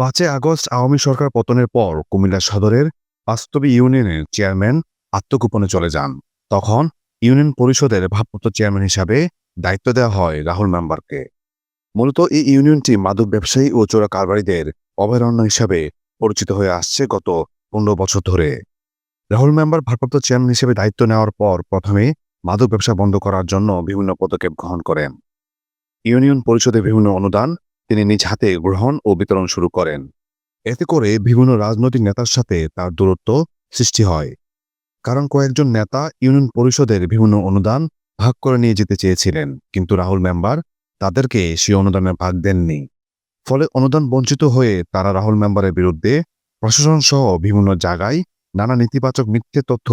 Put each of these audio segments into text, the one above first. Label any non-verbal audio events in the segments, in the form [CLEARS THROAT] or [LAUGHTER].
পাঁচই আগস্ট আওয়ামী সরকার পতনের পর কুমিল্লা সদরের বাস্তবী ইউনিয়নের চেয়ারম্যান আত্মগোপনে চলে যান। তখন ইউনিয়ন পরিষদের ভারপ্রাপ্ত চেয়ারম্যান হিসাবে দায়িত্ব দেওয়া হয় রাহুল মেম্বারকে। মূলত এই ইউনিয়নটি মাদক ব্যবসায়ী ও চোরা কারবারিদের অভয়ারণ্য হিসাবে পরিচিত হয়ে আসছে গত পনেরো বছর ধরে। রাহুল মেম্বার ভারপ্রাপ্ত চেয়ারম্যান হিসেবে দায়িত্ব নেওয়ার পর প্রথমে মাদক ব্যবসা বন্ধ করার জন্য বিভিন্ন পদক্ষেপ গ্রহণ করেন। ইউনিয়ন পরিষদে বিভিন্ন অনুদান তিনি নিজ হাতে গ্রহণ ও বিতরণ শুরু করেন। এতে করে বিভিন্ন রাজনৈতিক নেতার সাথে তার দূরত্ব সৃষ্টি হয়। কারণ কয়েকজন নেতা ইউনিয়ন পরিষদের বিভিন্ন অনুদান ভাগ করে নিয়ে যেতে চেয়েছিলেন, কিন্তু রাহুল মেম্বার তাদেরকে সেই অনুদানের ভাগ দেননি। ফলে অনুদান বঞ্চিত হয়ে তারা রাহুল মেম্বারের বিরুদ্ধে প্রশাসন সহ বিভিন্ন জায়গায় নানা নেতিবাচক মিথ্যে তথ্য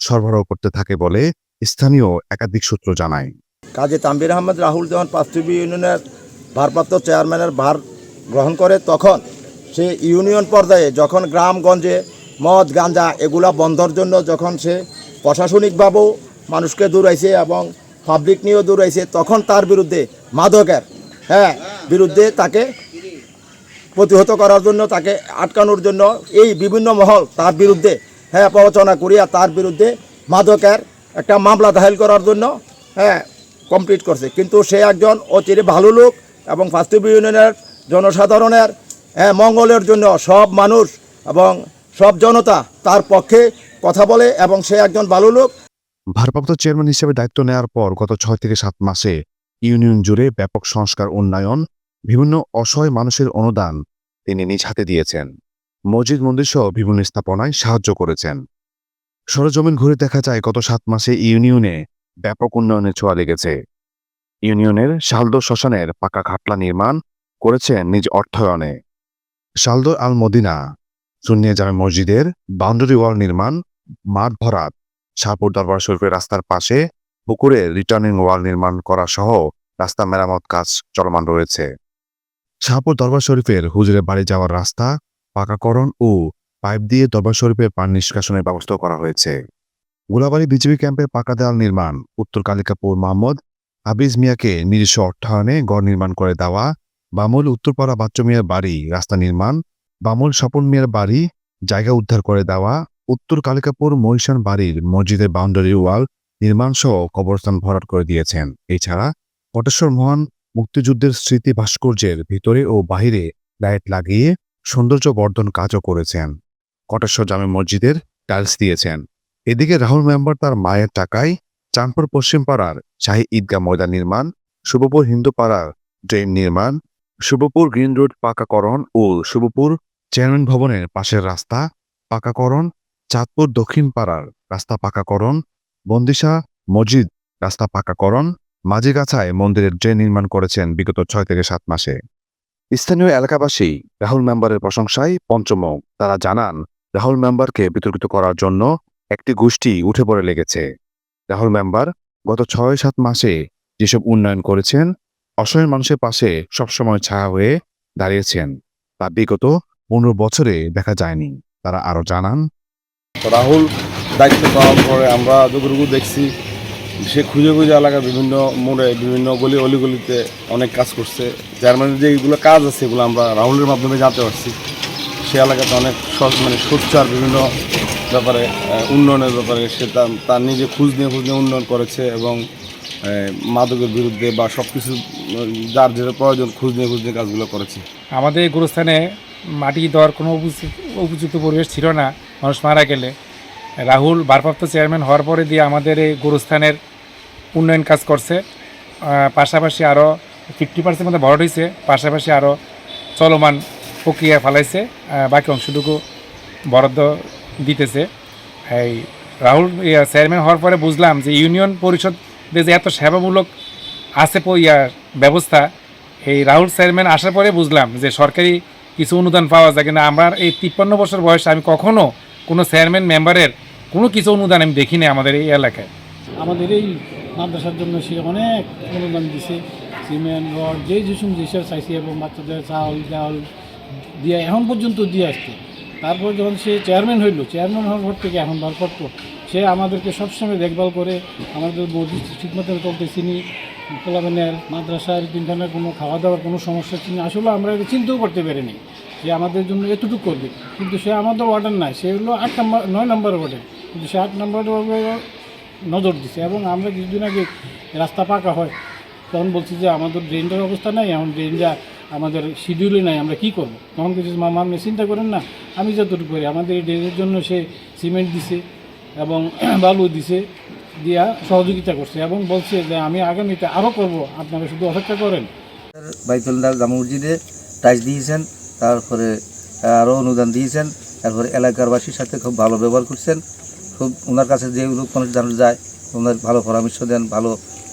সরবরাহ করতে থাকে বলে স্থানীয় একাধিক সূত্র জানায়। কাজে তাম্বির আহমেদ, রাহুল যখন পাঁচটিবি ইউনিয়নের ভারপ্রাপ্ত চেয়ারম্যানের ভার গ্রহণ করে তখন সে ইউনিয়ন পর্যায়ে যখন গ্রামগঞ্জে মদ গাঞ্জা এগুলা বন্ধর জন্য যখন সে প্রশাসনিকভাবেও মানুষকে দূরাইছে এবং পাবলিক নিয়েও দূরাইছে, তখন তার বিরুদ্ধে মাদকের হ্যাঁ বিরুদ্ধে তাকে প্রতিহত করার জন্য, তাকে আটকানোর জন্য এই বিভিন্ন মহল তার বিরুদ্ধে হ্যাঁ প্ররোচনা করিয়া তার বিরুদ্ধে মাদকের একটা মামলা দাখিল করার জন্য হ্যাঁ কমপ্লিট করছে। কিন্তু সে একজন অচিরে ভালো লোক এবং ফাস্টিভ ইউনিয়নের জনসাধারণের হ্যাঁ, মঙ্গলের জন্য সব মানুষ এবং সব জনতা তার পক্ষে কথা বলে এবং সে একজন ভালো লোক। ভারপ্রাপ্ত চেয়ারম্যান হিসেবে দায়িত্ব নেওয়ার পর গত ছয় থেকে সাত মাসে ইউনিয়ন জুড়ে ব্যাপক সংস্কার উন্নয়ন বিভিন্ন অসহায় মানুষের অনুদান তিনি নিজ হাতে দিয়েছেন। মসজিদ মন্দির সহ বিভিন্ন স্থাপনায় সাহায্য করেছেন। সরজমিন ঘুরে দেখা যায় গত সাত মাসে ইউনিয়নে ব্যাপক উন্নয়নের ছোঁয়া লেগেছে। ইউনিয়নের শালদো শ্মশানের পাকা খাটলা নির্মাণ করেছেন নিজ অর্থায়নে। শালদো আল মদিনা সুন্নিয়া জামে মসজিদের বাউন্ডারি ওয়াল নির্মাণ, মাঠ ভরাট, শাহপুর দরবার শরীফের রাস্তার পাশে পুকুরে রিটার্নিং ওয়াল নির্মাণ করা সহ রাস্তা মেরামত কাজ চলমান রয়েছে। শাহপুর দরবার শরীফের হুজুরের বাড়ি যাওয়ার রাস্তা পাকাকরণ ও পাইপ দিয়ে দরবার শরীফের পানি নিষ্কাশনের ব্যবস্থা করা হয়েছে। গোলাবাড়ি বিজেপি ক্যাম্পের পাকা দেওয়াল নির্মাণ, উত্তর কালিকাপুর মোহাম্মদ হাবিজ মিয়াকে নিজস্ব অর্থায়নে গড় নির্মাণ করে দেওয়া, বামুল উত্তরপাড়া বাচ্চু মিয়ার বাড়ি, রাস্তা নির্মাণ, বামুল স্বপন মিয়ার বাড়ি, জায়গা উদ্ধার করে দেওয়া, উত্তর কালিকাপুর মহিষান বাড়ির মসজিদের বাউন্ডারি ওয়াল নির্মাণ সহ কবরস্থান ভরাট করে দিয়েছেন। এছাড়া কটেশ্বর মহান মুক্তিযুদ্ধের স্মৃতি ভাস্কর্যের ভিতরে ও বাহিরে লাইট লাগিয়ে সৌন্দর্য বর্ধন কাজও করেছেন। কটেশ্বর জামে মসজিদের টাইলস দিয়েছেন। এদিকে রাহুল মেম্বার তার মায়ের টাকায় চাঁদপুর পশ্চিম পাড়ার শাহী ঈদগাহ ময়দান নির্মাণ, শুভপুর হিন্দু পাড়ার ড্রেন নির্মাণ, শুভপুর গ্রিন রোড পাকাকরণ ও শুভপুর চেয়ারম্যান ভবনের পাশের রাস্তা পাকাকরণ, চাঁদপুর দক্ষিণ পাড়ার রাস্তা পাকাকরণ, বন্দিশা মসজিদ রাস্তা পাকাকরণ, মাঝিগাছায় মন্দিরের ড্রেন নির্মাণ করেছেন বিগত ছয় থেকে সাত মাসে। স্থানীয় এলাকাবাসী রাহুল মেম্বারের প্রশংসায় পঞ্চমুখ তারা জানান, রাহুল মেম্বারকে বিতর্কিত করার জন্য একটি গোষ্ঠী উঠে পড়ে লেগেছে। রাহুল মেম্বার গত ছয় সাত মাসে যেসব উন্নয়ন করেছেন, অসহায় মানুষের পাশে সবসময় ছায়া হয়ে দাঁড়িয়েছেন। তা বিগত পনেরো বছরে দেখা যায়নি। তারা আরও জানান, রাহুল দায়িত্ব পাওয়ার পরে আমরা যতটুকু দেখছি, সে খুঁজে খুঁজে এলাকার বিভিন্ন মোড়ে, বিভিন্ন গলি অলিগলিতে অনেক কাজ করছে। চেয়ারম্যানের যে এগুলো কাজ আছে, এগুলো আমরা রাহুলের মাধ্যমে জানতে পারছি। সে এলাকাতে অনেক মানে সোচ্চার বিভিন্ন ব্যাপারে উন্নয়নের ব্যাপারে সে তার নিজে খোঁজ নিয়ে খোঁজ নিয়ে উন্নয়ন করেছে এবং মাদকের বিরুদ্ধে বা সব কিছু যার যেটা প্রয়োজন খোঁজ নিয়ে খোঁজ নিয়ে কাজগুলো করেছে। আমাদের এই গুরুস্থানে মাটি দেওয়ার কোনো উপযুক্ত পরিবেশ ছিল না, মানুষ মারা গেলে। রাহুল ভারপ্রাপ্ত চেয়ারম্যান হওয়ার পরে দিয়ে আমাদের এই গুরুস্থানের উন্নয়ন কাজ করছে। পাশাপাশি আরও ফিফটি পার্সেন্ট মধ্যে ভরাট হয়েছে পাশাপাশি আরও চলমান প্রক্রিয়া ফালাইছে। বাকি অংশটুকু বরাদ্দ দিতেছে। এই রাহুল চেয়ারম্যান হওয়ার পরে বুঝলাম যে ইউনিয়ন পরিষদ যে এত সেবামূলক আছে ইয়া ব্যবস্থা, এই রাহুল চেয়ারম্যান আসার পরে বুঝলাম যে সরকারি কিছু অনুদান পাওয়া যায় কিন্তু আমার এই তিপ্পান্ন বছর বয়সে, আমি কখনও কোনো চেয়ারম্যান মেম্বারের কোনো কিছু অনুদান আমি দেখিনি আমাদের এই এলাকায়। আমাদের এই মাদ্রাসার জন্য সে অনেক অনুদান দিছে। সিমেন্ট রড যে যেসব জিনিসের চাইছে এবং বাচ্চাদের চাউল ডাউল দিয়ে এখন পর্যন্ত দিয়ে আসছে। তারপর যখন সে চেয়ারম্যান হইল, চেয়ারম্যান হওয়ার পর থেকে এখন ভারপ্রাপ্ত সে আমাদেরকে সবসময় দেখভাল করে, আমাদের মসজিদ ঠিকমতো চলতেছি নি পোলাবেনের মাদ্রাসার তিন ধরনের কোনো খাওয়া দাওয়ার কোনো সমস্যা ছিল না। আসলে আমরা এটা চিন্তাও করতে পারিনি যে আমাদের জন্য এতটুকু করবে কিন্তু সে আমাদের ওয়ার্ডের নাই, সে হলো আট নম্বর, নয় নম্বর ওয়ার্ডের কিন্তু সে আট নম্বর ওয়ার্ডে নজর দিছে এবং আমরা কিছুদিন আগে রাস্তা পাকা হয়, তখন বলছি যে আমাদের ড্রেনটার অবস্থা নাই, এখন ড্রেনটা আমাদের শিডিউলে নাই, আমরা কি করব? তখন কিছু মামা আপনি চিন্তা করেন না, আমি যতটুকু করি। আমাদের ড্রেনের জন্য সে সিমেন্ট দিছে এবং [CLEARS THROAT] বালু দিছে, দিয়া সহযোগিতা করছে এবং বলছে যে আমি আগামীতে আরও করব, আপনারা শুধু অপেক্ষা করেন। বাইতুল্লাহ জামা মসজিদে টাইচ দিয়েছেন, তারপরে আরও অনুদান দিয়েছেন, তারপরে এলাকারবাসীর সাথে খুব ভালো ব্যবহার করছেন, খুব ওনার কাছে যে লোক মানুষ জানা যায়, ওনার ভালো পরামর্শ দেন, ভালো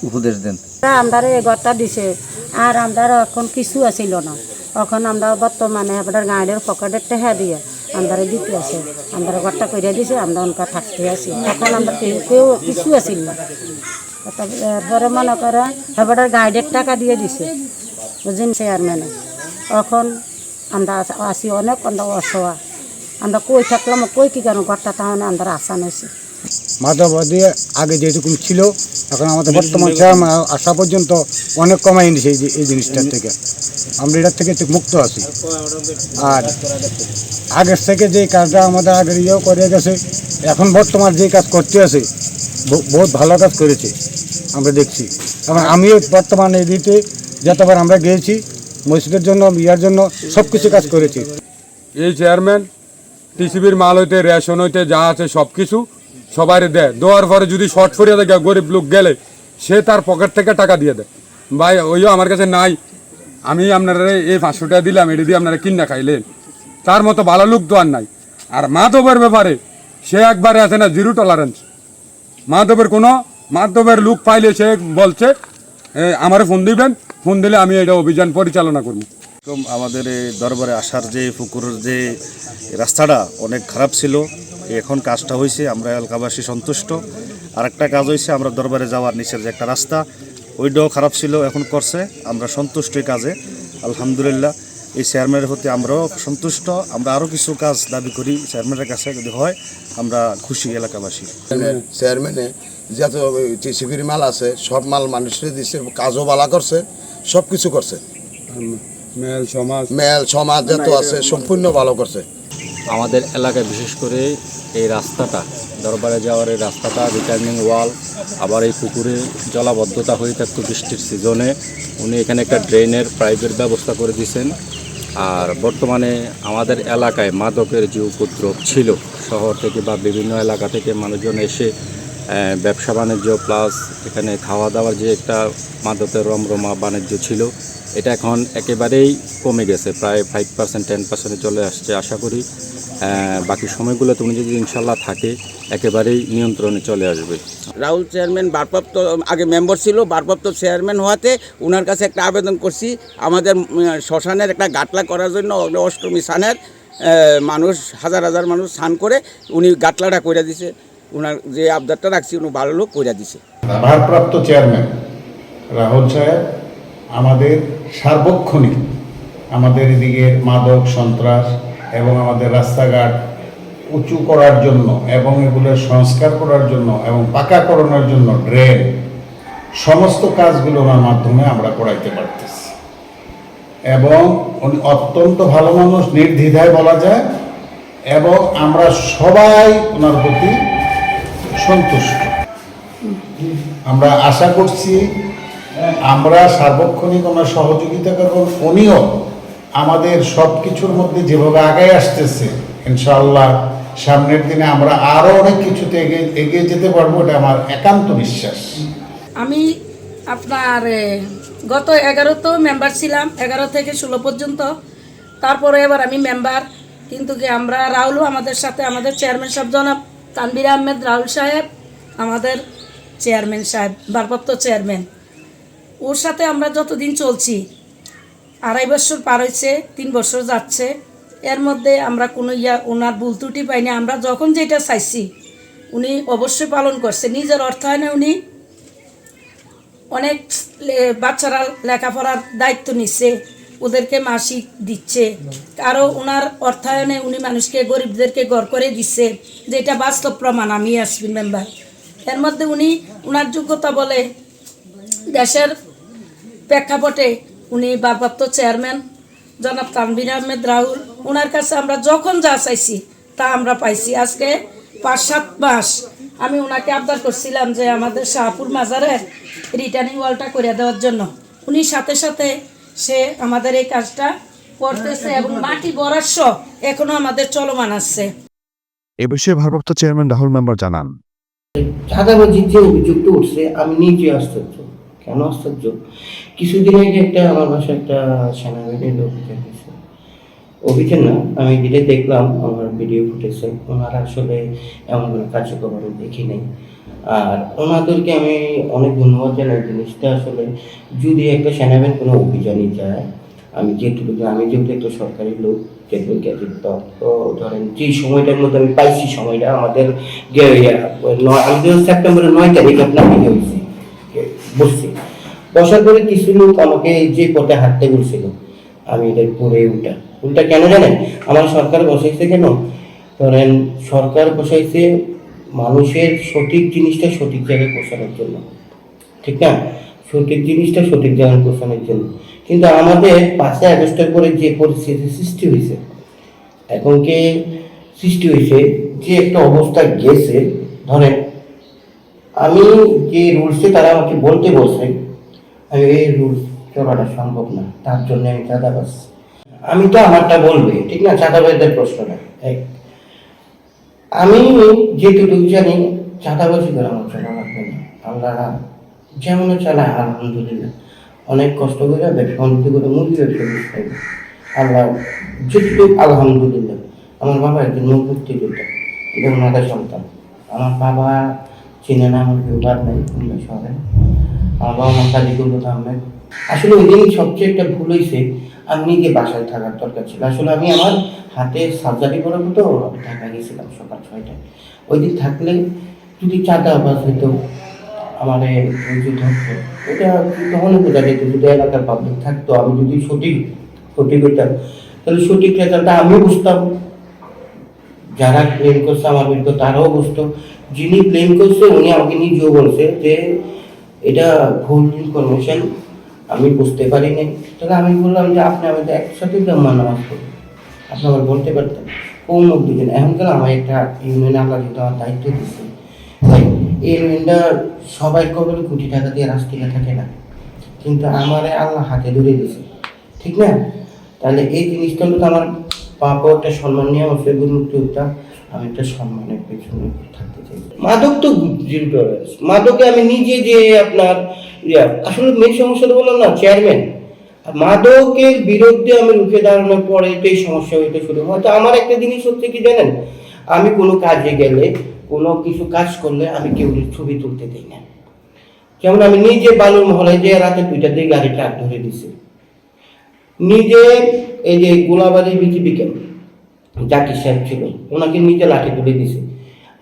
উপদেশ দেন। আমরা এই ঘরটা দিছে। আর আমরা এখন কিছু আছিল না। এখন আমরা বর্তমানে আপনার গাড়ির পকেটের টেহা দিয়ে আমরা দিতে আছে। আমরা ঘরটা করে দিছে, আমরা অনকা থাকতে আছি। এখন আমরা কেউ কেউ কিছু আছিল না। এরপরে মনে করে এবার গাইডের টাকা দিয়ে দিছে বুঝলেন চেয়ারম্যানে এখন আমরা আস- অনেক, আমরা অসহায়। আমরা কই থাকলাম, কই কি কেন ঘরটা তাহলে আমরা আসান হয়েছি। মাধবাদী আগে যেরকম ছিল এখন আমাদের বর্তমান চেয়ারম্যান আসা পর্যন্ত অনেক কমাই নিছে এই যে- এই জিনিসটার থেকে। আমরা এটার থেকে মুক্ত আছি। আর আগের থেকে যে কাজটা আমাদের আগে ইয়েও করে গেছে এখন বর্তমান যে কাজ করতে আছে বহুত ভালো কাজ করেছে আমরা দেখছি। এবং আমিও বর্তমানে এই দিতে যতবার আমরা গিয়েছি মসজিদের জন্য ইয়ার জন্য সব কিছু কাজ করেছি। এই চেয়ারম্যান টিসিবির মাল হইতে রেশন হইতে যা আছে সব কিছু সবাই দেয়। দেওয়ার পরে যদি শর্ট ফরিয়ে দেয় গরিব লোক গেলে, সে তার পকেট থেকে টাকা দিয়ে দেয়। ভাই, ওইও আমার কাছে নাই। আমি আপনারা এই পাঁচশো টাকা দিলাম, এটা দিয়ে আপনারা কিনা খাইলেন। তার মতো ভালো লোক তো আর নাই। আর মাধবের ব্যাপারে সে একবারে আছে না জিরো টলারেন্স মাধবের কোনো মাধবের লোক পাইলে সে বলছে আমার ফোন দিবেন। ফোন দিলে আমি এটা অভিযান পরিচালনা করব। আমাদের দরবারে আসার যে পুকুরের যে রাস্তাটা অনেক খারাপ ছিল। এখন কাজটা হয়েছে আমরা এলাকাবাসী সন্তুষ্ট। আর একটা কাজ হয়েছে আমরা দরবারে যাওয়ার নিচের যে একটা রাস্তা ওইটাও খারাপ ছিল এখন করছে। আমরা সন্তুষ্ট কাজে আলহামদুলিল্লাহ। এই চেয়ারম্যানের প্রতি আমরাও সন্তুষ্ট। আমরা আরও কিছু কাজ দাবি করি চেয়ারম্যানের কাছে যদি হয় আমরা খুশি এলাকাবাসী। চেয়ারম্যানে যত টিসিবির মাল আছে সব মাল মানুষের দিচ্ছে কাজও বালা করছে সব কিছু করছে মেল সমাজ। মেল সমাজ যত আছে সম্পূর্ণ ভালো করছে। আমাদের এলাকায় বিশেষ করে এই রাস্তাটা, দরবারে যাওয়ার এই রাস্তাটা রিটার্নিং ওয়াল আবার এই পুকুরে জলাবদ্ধতা হয়ে থাকতো বৃষ্টির সিজনে উনি এখানে একটা ড্রেনের পাইপের ব্যবস্থা করে দিয়েছেন। আর বর্তমানে আমাদের এলাকায় মাদকের যে উপদ্রব ছিল, শহর থেকে বা বিভিন্ন এলাকা থেকে মানুষজন এসে ব্যবসা বাণিজ্য প্লাস এখানে খাওয়া দাওয়ার যে একটা মাদকের রমরমা বাণিজ্য ছিল, এটা এখন একেবারেই কমে গেছে। প্রায় ফাইভ পার্সেন্ট টেন পার্সেন্টে চলে আসছে, আশা করি। বাকি সময়গুলোতে উনি যদি ইনশাল্লাহ থাকে একেবারেই নিয়ন্ত্রণে চলে আসবে। রাহুল চেয়ারম্যান ভারপ্রাপ্ত আগে মেম্বার ছিল ভারপ্রাপ্ত চেয়ারম্যান হওয়াতে ওনার কাছে একটা আবেদন করছি আমাদের শ্মশানের একটা গাটলা করার জন্য অষ্টমী স্নানের মানুষ হাজার হাজার মানুষ স্নান করে উনি গাটলাটা করে দিছে। ওনার যে আবদারটা রাখছি উনি ভালো লোক করে দিছে। ভারপ্রাপ্ত চেয়ারম্যান রাহুল সাহেব আমাদের সার্বক্ষণিক আমাদের এদিকে মাদক সন্ত্রাস এবং আমাদের রাস্তাঘাট উঁচু করার জন্য এবং এগুলোর সংস্কার করার জন্য এবং পাকাকরণের জন্য ড্রেন, সমস্ত কাজগুলো ওনার মাধ্যমে আমরা করাইতে পারতেছি। এবং উনি অত্যন্ত ভালো মানুষ, নির্দ্বিধায় বলা যায়, এবং আমরা সবাই ওনার প্রতি সন্তুষ্ট। আমরা আশা করছি, আমরা সার্বক্ষণিক ওনার সহযোগিতা করব, উনিও আমাদের সব কিছুর মধ্যে যেভাবে আগে আসতেছে, ইনশাআল্লাহ সামনের দিনে আমরা আরও অনেক কিছুতে এগিয়ে এগিয়ে যেতে পারব, এটা আমার একান্ত বিশ্বাস। আমি আপনার গত এগারো তো মেম্বার ছিলাম, এগারো থেকে ষোলো পর্যন্ত। তারপরে এবার আমি মেম্বার কিন্তু কি আমরা রাহুলও আমাদের সাথে, আমাদের চেয়ারম্যান সাহেব জনাব তানবির আহমেদ, রাহুল সাহেব, আমাদের চেয়ারম্যান সাহেব, ভারপ্রাপ্ত চেয়ারম্যান ওর সাথে আমরা যতদিন চলছি আড়াই বছর পার হয়েছে, তিন বছর যাচ্ছে। এর মধ্যে আমরা কোনো ইয়া, ওনার ভুল ত্রুটি পাইনি। আমরা যখন যেটা চাইছি, উনি অবশ্যই পালন করছে। নিজের অর্থায়নে উনি। অনেক বাচ্চারা লেখাপড়ার দায়িত্ব নিচ্ছে, ওদেরকে মাসিক দিচ্ছে। আরও ওনার অর্থায়নে উনি মানুষকে, গরিবদেরকে ঘর করে দিচ্ছে। যেটা বাস্তব প্রমাণ, আমি আসবি মেম্বার। এর মধ্যে উনি ওনার যোগ্যতা বলে দেশের প্রেক্ষাপটে উনি ভারপ্রাপ্ত চেয়ারম্যান জনাব তানবির আহমেদ রাহুল। ওনার কাছে আমরা যখন যা চাইছি তা আমরা পাইছি। আজকে পাঁচ সাত মাস আমি ওনাকে আবদার করছিলাম যে আমাদের শাহপুর মাজারে রিটার্নিং ওয়ালটা করে দেওয়ার জন্য। উনি সাথে সাথে সে আমাদের এই কাজটা করতেছে এবং মাটি বরাস্য এখনও আমাদের চলমান আছে। এ বিষয়ে ভারপ্রাপ্ত চেয়ারম্যান রাহুল মেম্বার জানান। চাঁদাবাজির যে অভিযোগটা উঠছে আমি নিজে আশ্চর্য। কেন আশ্চর্য? কিছুদিন আগে একটা আমার বাসায় একটা সেনাবাহিনীর অভিযান হয়েছে অভিযান না? আমি যেটা দেখলাম আমার ভিডিও ফুটেছে ওনারা আসলে এমন কোনো কার্যক্রম আমি দেখি নাই। আর ওনাদেরকে আমি অনেক ধন্যবাদ জানাই। জিনিসটা আসলে যদি একটা সেনাবাহিনী কোনো অভিযানে যায়, আমি যেটুকু আমি যেহেতু একটা সরকারি লোক গ্যাজেট তো ধরেন যে সময়টার মধ্যে আমি পাইছি, সময়টা আমাদের সেপ্টেম্বরের নয় তারিখ আপনার হয়েছে বসছি। বসার পরে কিছু লোক আমাকে যে পথে হাঁটতে বলছিল, আমি এদের পরে উল্টা উল্টা কেন জানেন? আমার সরকার বসাইছে কেন? ধরেন, সরকার বসাইছে মানুষের সঠিক জিনিসটা সঠিক জায়গায় পৌঁছানোর জন্য। ঠিক না? সঠিক জিনিসটা সঠিক জায়গায় পৌঁছানোর জন্য। কিন্তু আমাদের পাঁচই আগস্টের পরে যে পরিস্থিতি সৃষ্টি হয়েছে, এখন কি সৃষ্টি হয়েছে, যে একটা অবস্থা গেছে, ধরেন আমি যে রুলসে তারা আমাকে বলতে বলছে, এই রুলস চলাটা সম্ভব না, তার জন্য আমি চাঁদাবাজ। আমি তো আমারটা বলবে, ঠিক না? চাঁদাবাজদের প্রশ্নটা, এক। আমি যেহেতু যেটুকু জানি চাঁদাবাজি করে আমার চলা লাগবে না আল্লাহ যেমন চালায়, আলহামদুলিল্লাহ। অনেক কষ্ট করে ব্যবসা বাণিজ্য করে মুরগি ব্যবসা করতে আল্লাহ, যেটুকু আলহামদুলিল্লাহ। আমার বাবা একজন মুক্তিযোদ্ধা এবং ওনাদের সন্তান। আমার বাবা চিনে না, আমার কেউ বাদ নাই খুলনা শহরে আমার বাবা মা কাজীকুল আহমেদ আসলে ওই দিন সবচেয়ে একটা ভুল হয়েছে আমি নিজে বাসায় থাকার দরকার ছিল। আসলে আমি আমার হাতে সার্জারি করাবো তো আমি ঢাকা গেছিলাম সকাল ছয়টায়। ওই দিন থাকলে যদি চাঁদা বাস হইতো, আমার ধরতো, এটা তখন বোঝা যেত যদি এলাকার পাবলিক থাকতো, আমি যদি সঠিক সঠিক হইতাম, তাহলে সঠিক রেজাল্টটা আমিও বুঝতাম। যারা ক্লেম করছে, আমার বিরুদ্ধে তারাও বুঝতো। যিনি ক্লেম করছে, উনি আমাকে নিজেও বলছে যে, এটা ভুল ইনফরমেশন আমি বুঝতে পারি নাই তাহলে আমি বললাম যে, আপনি আমাদের একসাথে ব্রহ্মা নামাজ করবেন আপনি আমার বলতে পারতেন, কোন মুখ দিলেন এখনকার আমার একটা ইউনিয়ন আল্লাহ যেহেতু আমার দায়িত্ব দিচ্ছে এই ইউনিয়নটা সবাই কবে কোটি টাকা দিয়ে রাস্তায় থাকে না। কিন্তু আমার আল্লাহ হাতে ধরে দিয়েছে। ঠিক না? তাহলে এই জিনিসটা তো আমার পাপও একটা সম্মান নিয়ে আমার ফেসবুক মুক্তিযোদ্ধা, আমি একটা সম্মানের পেছনে থাকতে চাই। মাদক তো জিরো মাদকে আমি নিজে যে আপনার আসলে মেন সমস্যাটা বললাম না চেয়ারম্যান মাদকের বিরুদ্ধে আমি রুখে দাঁড়ানোর পরে তো এই সমস্যা হইতে শুরু। হয় তো আমার একটা জিনিস হচ্ছে কি জানেন, আমি কোনো কাজে গেলে, কোনো কিছু কাজ করলে আমি কেউ ছবি তুলতে দিই না। যেমন আমি নিজে বালুর মহলায় যে রাতে দুইটা দিয়ে গাড়ি ধরে দিছি। নিজে এই যে গোলাবাড়ি বিজিবি ক্যাম্প জাকির সাহেব ছিল, ওনাকে নিজে লাঠি তুলে দিছে।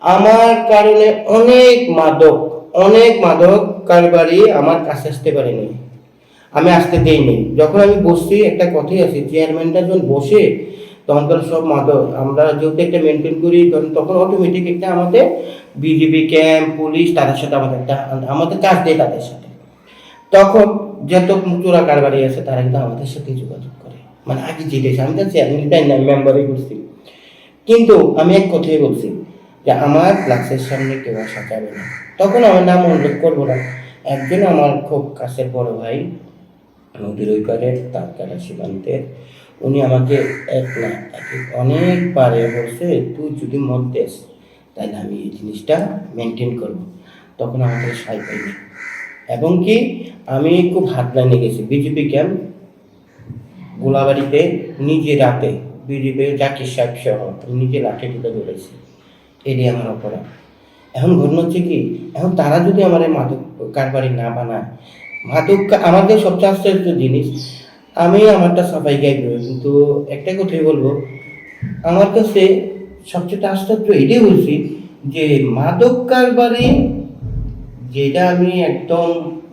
আমার কারণে অনেক মাদক অনেক মাদক কারবারি আমার কাছে আসতে পারেনি। আমি আসতে দেইনি। যখন আমি বসছি, একটা কথাই আছে চেয়ারম্যানটা যখন বসে, তখন তখনকার সব মাদক। আমরা যেহেতু একটা মেনটেন করি, তখন তখন অটোমেটিক একটা আমাদের বিজিবি ক্যাম্প পুলিশ তাদের সাথে আমাদের একটা, আমাদের কাজ দেয় তাদের সাথে। তখন যত চোরা কারবারি আছে, তারা কিন্তু আমাদের সাথে যোগাযোগ করে। মানে আগে জিতেছে আমি তো চেয়ারম্যান না মেম্বারই করছি। কিন্তু আমি এক কথাই বলছি যে আমার ক্লাসের সামনে কেউ আসা যাবে না। তখন আমার নাম উল্লেখ করব না। একজন আমার খুব কাছের বড় ভাই, নদীর ওই পারের তারকাটা সীমান্তের, উনি আমাকে এক না এক অনেক পারে বলছে, তুই যদি মত দেস তাহলে আমি এই জিনিসটা মেনটেন করব। তখন আমাকে সাই পাইনি। এবং কি আমি খুব হাত লাইনে গেছি। বিজেপি ক্যাম্প, গোলাবাড়িতে, নিজে রাতে, বিজেপি জাকির সাহেব সহ নিজে লাঠি তুলে ধরেছি। এটাই আমার অপরাধ। এখন ঘটনা হচ্ছে কি, এখন তারা যদি আমার মাদক কারবারি না বানায়, মাদক আমাদের সবচেয়ে আশ্চর্য জিনিস, আমি আমারটা সাফাই গাইব কিন্তু একটা কথাই বলব, আমার কাছে সবচেয়ে আশ্চর্য এটাই বলছি যে মাদক কারবারি যেটা আমি একদম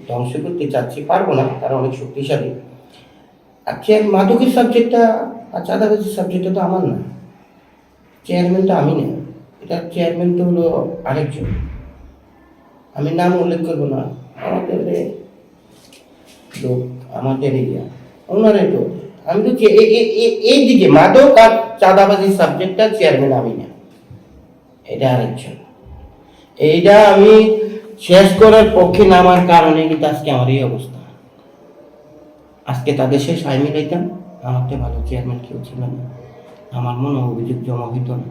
ধ্বংস করতে চাচ্ছি, পারব না, তারা অনেক শক্তিশালী। আচ্ছা মাদকের সাবজেক্টটা আর চাঁদাবাজির সাবজেক্টটা তো আমার না। চেয়ারম্যানটা আমি না। এটা চেয়ারম্যান তো হলো আরেকজন। আমি নাম উল্লেখ করব না। আমাদের লোক, আমাদের ইয়া ওনারাই তো। আমি তো এই দিকে মাদক আর চাঁদাবাজি সাবজেক্টটা চেয়ারম্যান আমি না। এটা আরেকজন। এইটা আমি শেষ করার পক্ষে নামার কারণে কিন্তু আজকে আমার এই অবস্থা। আজকে তাদের শেষ আয় মিলাইতাম আমার তো ভালো চেয়ারম্যান কেউ ছিল না। আমার মনে অভিযোগ জমা হইতো না।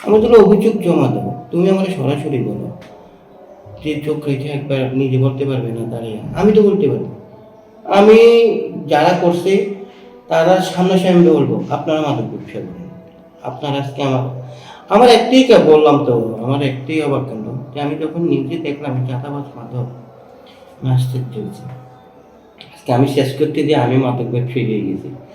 আমি তোর অভিযোগ জমা দেবো তুমি আমার সরাসরি বলো। যে চোখ রেখে একবার নিজে বলতে পারবে না দাঁড়িয়ে আমি তো বলতে পারব আমি যারা করছে, তারা সামনাসামনি বলব, আপনারা মাদক ব্যবসা করেন আপনার আজকে আমার আমার একটাই বললাম তো, আমার একটাই আবার কেন? যে আমি যখন নিজে দেখলাম চাঁদাবাজ মাধব মাস্টার চলছে আজকে আমি শেষ করতে দিয়ে আমি মাদক ব্যবসায়ী হয়ে গেছি।